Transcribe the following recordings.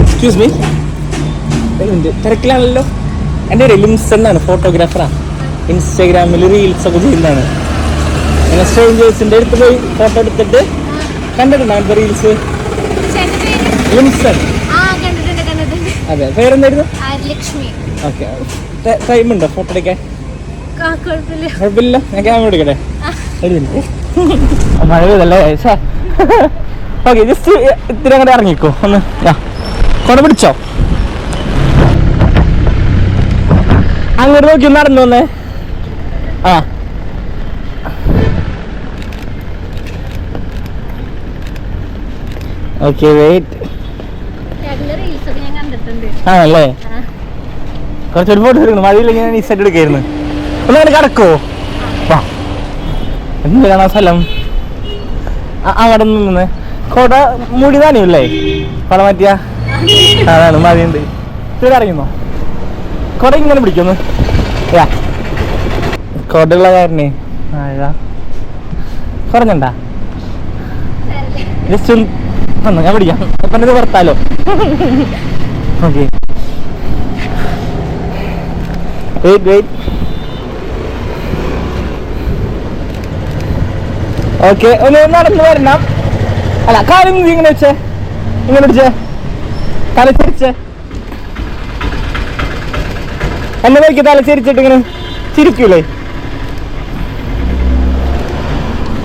Excuse me തിരക്കിലാണല്ലോ. എന്റെ ഒരു limbs എന്നാണ് ഫോട്ടോഗ്രാഫറാണ് ഇൻസ്റ്റാഗ്രാമിൽ റീൽസ് ഒക്കെ ചെയ്യുന്നതാണ്. ഇങ്ങനെ സ്ട്രേഞ്ചേഴ്സിന്റെ അടുത്ത് പോയി ഫോട്ടോ എടുത്തിട്ട് കണ്ടിട്ടുണ്ടോ അങ്ങനത്തെ റീൽസ് പേര് ലിംസൺ ആ കണ്ടിട്ടുണ്ട് കണ്ടിട്ടുണ്ട്. അതെ പേരെന്തായിരുന്നു? ഓക്കെ. ടൈം ഉണ്ടോ ഫോട്ടോ എടുക്കാൻ? കുഴപ്പമില്ല. ഞാൻ ക്യാമറ എടുക്കട്ടെ? മഴ പെയ്തല്ലേ? ഓക്കെ ജസ്റ്റ് ഇത്തിരി അങ്ങോട്ട് ഇറങ്ങിക്കോ. ഒന്ന് ആ. കൊട പിടിച്ചോ? അങ്ങോട്ട് നോക്കി ഒന്ന് നടന്നു വന്നേ ആ. ഓക്കെ വെയിറ്റ് ആണല്ലേ. കുറച്ചൊരു ഫോട്ടോ എടുക്കണം. മഴയില്ലെങ്കിൽ ഞാൻ ഈ സെറ്റ് എടുക്കായിരുന്നു. ഒന്ന് അങ്ങനെ കിടക്കോ? വാ. എന്ത് കാണാൻ സ്ഥലം? അവിടെ നിന്ന്. കോട മുടിതാനും താനില്ലേ കോട മാറ്റിയ? അതാണ് മതിയുണ്ട് ഇവിടെ അറിയുന്നോ? കൊട ഇങ്ങനെ പിടിക്കുന്നു യാ. കാരണേ. മഴ കുറഞ്ഞണ്ടാ? ജസ്റ്റ് ഞാൻ പിടിക്കാം. അപ്പം ഇത് പുറത്താലോ? ഓക്കെ. വെയിറ്റ് വെയിറ്റ് ഓക്കെ ഒന്ന് നടന്ന് വരണം. അല്ല കാലം നീ ഇങ്ങനെ വെച്ചേ. ഇങ്ങനെ പിടിച്ചേ. തലച്ചിരിച്ചേ എന്നെ നോക്കി തല ചിരിച്ചിട്ട് ഇങ്ങനെ ചിരിക്കൂലേ?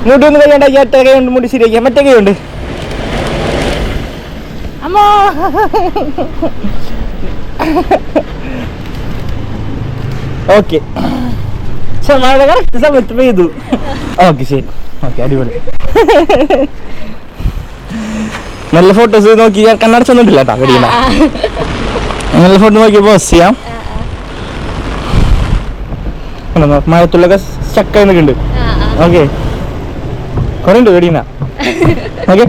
ഇങ്ങോട്ട് ഒന്ന് കൈയുണ്ടാക്കി ഒറ്റ കൈ ഉണ്ട് മുടി ശരിയാക്കിയ മറ്റേ കൈ ഉണ്ട് അമ്മോ. ഓക്കെ. മഴ കറക്റ്റ് സമയത്ത് പെയ്തു. ഓക്കെ ശരി. ഓക്കെ അടിപൊളി. നല്ല ഫോട്ടോസ് നോക്കി ഞാൻ കണ്ണടച്ചൊന്നുമില്ല കേട്ടോ കടിക്കണ നല്ല ഫോട്ടോ നോക്കി പോസ്റ്റ് ചെയ്യാം മഴത്തുള്ളൊക്കെ ചക്ക നിൽക്കുന്നുണ്ട്. ഓക്കെ. കുറേ ഉണ്ട് കടിക്കണ ഓക്കെ.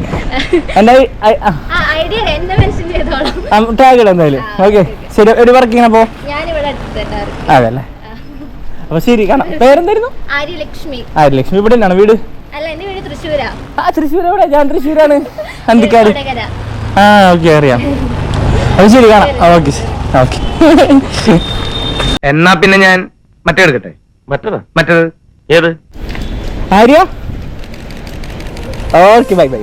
ചെയ്തോളാം. ടാഗ് ഇടാം എന്തായാലും. ഓക്കെ. ശരി ഒരു വർക്ക് ഇങ്ങനെ പോ. ഞാനിവിടെ അടുത്തുണ്ടായിരുന്നു അതെ അല്ലേ അപ്പൊ ശരി കാണാം. പേരെന്തായിരുന്നു? ആര്യലക്ഷ്മി. ആര്യലക്ഷ്മി. ലക്ഷ്മി ഇവിടെ തന്നെയാണ് വീട് ആ തൃശ്ശൂർ ഞാൻ തൃശ്ശൂരാണ്. അന്തിക്കാട്. ആ ഓക്കെ അറിയാം. അത് ശരി കാണാം. Okay okay. എന്നാ പിന്നെ ഞാൻ മറ്റേ എടുക്കട്ടെ? മറ്റേതാ? മറ്റേത്? ഏത്? ആര്യ? Okay bye bye.